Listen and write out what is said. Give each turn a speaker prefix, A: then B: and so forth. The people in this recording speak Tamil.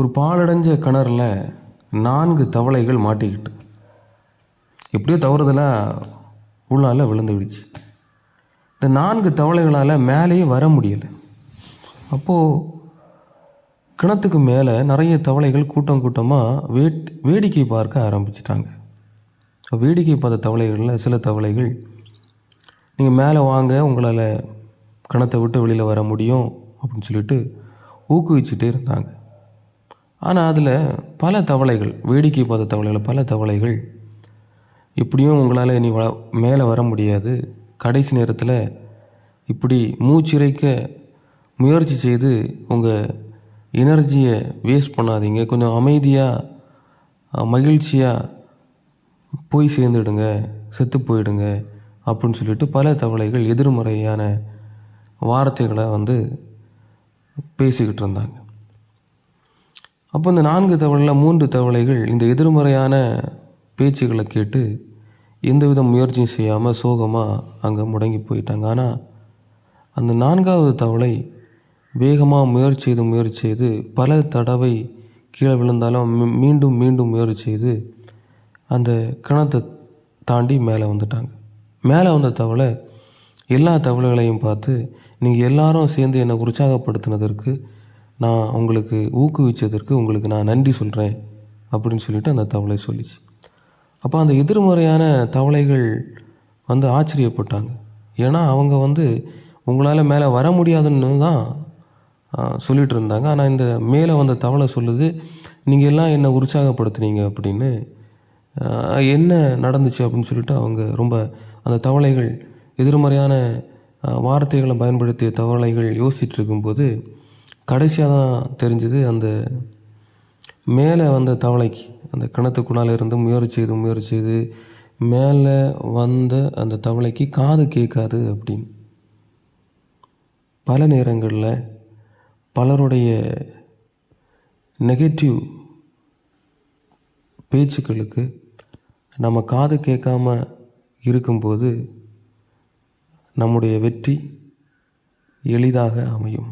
A: ஒரு பாலடைஞ்ச கிணறுல நான்கு தவளைகள் மாட்டிக்கிட்டு. எப்படியோ தவறுதலாக உள்ளால விழுந்து விடுச்சு. இந்த நான்கு தவளைகளால் மேலேயே வர முடியலை. அப்போது கிணத்துக்கு மேலே நிறைய தவளைகள் கூட்டம் கூட்டமாக வேட் வேடிக்கை பார்க்க ஆரம்பிச்சிட்டாங்க. வேடிக்கை பார்த்த தவளைகளில் சில தவளைகள் நீங்கள் மேலே வாங்க உங்களால் கிணத்தை விட்டு வெளியில் வர முடியும் அப்படின்னு சொல்லிட்டு ஊக்குவிச்சுட்டே இருந்தாங்க. ஆனால் அதில் பல தவளைகள் வேடிக்கை பார்த்த தவளைகள் பல தவளைகள். இப்படியும் உங்களால் இனி வ மேலே வர முடியாது. கடைசி நேரத்தில் இப்படி மூச்சிறைக்க முயற்சி செய்து உங்கள் எனர்ஜியை வேஸ்ட் பண்ணாதீங்க. கொஞ்சம் அமைதியாக மகிழ்ச்சியாக போய் சேர்ந்துடுங்க செத்து போயிடுங்க அப்படின்னு சொல்லிட்டு பல தவளைகள் எதிர்மறையான வார்த்தைகளை வந்து பேசிக்கிட்டு இருந்தாங்க. அப்போ இந்த நான்கு தவளையில் மூன்று தவளைகள் இந்த எதிர்மறையான பேச்சுகளை கேட்டு எந்தவித முயற்சியும் செய்யாமல் சோகமாக அங்கே முடங்கி போயிட்டாங்க. ஆனால் அந்த நான்காவது தவளை வேகமாக முயற்சி செய்து முயற்சி செய்து பல தடவை கீழே விழுந்தாலும் மீ- மீண்டும் மீண்டும் முயற்சி செய்து அந்த கிணத்தை தாண்டி மேலே வந்துட்டாங்க. மேலே வந்த தவளை எல்லா தவளைகளையும் பார்த்து நீங்கள் எல்லாரும் சேர்ந்து என்னை உற்சாகப்படுத்தினதற்கு நான் உங்களுக்கு ஊக்குவித்ததற்கு உங்களுக்கு நான் நன்றி சொல்கிறேன் அப்படின்னு சொல்லிட்டு அந்த தவளை சொல்லிச்சு. அப்போ அந்த எதிர்மறையான தவளைகள் வந்து ஆச்சரியப்பட்டாங்க. ஏன்னா அவங்க வந்து உங்களால் மேலே வர முடியாதுன்னு தான் சொல்லிகிட்டு இருந்தாங்க. ஆனால் இந்த மேலே வந்த தவளை சொல்லுது நீங்கள் எல்லாம் என்னை உற்சாகப்படுத்துனீங்க அப்படின்னு என்ன நடந்துச்சு அப்படின்னு சொல்லிட்டு அவங்க ரொம்ப அந்த தவளைகள் எதிர்மறையான வார்த்தைகளை பயன்படுத்திய தவளைகள் யோசிச்சுட்டு இருக்கும்போது கடைசியாக தான் தெரிஞ்சது அந்த மேலே வந்த தவளைக்கு அந்த கிணத்துக்குள்ளால் இருந்து முயற்சி செய்து முயற்சி செய்து மேலே வந்த அந்த தவளைக்கு காது கேட்காது அப்படின்னு. பல நேரங்களில் பலருடைய நெகட்டிவ் பேச்சுக்களுக்கு நம்ம காது கேட்காம இருக்கும்போது நம்முடைய வெற்றி எளிதாக அமையும்.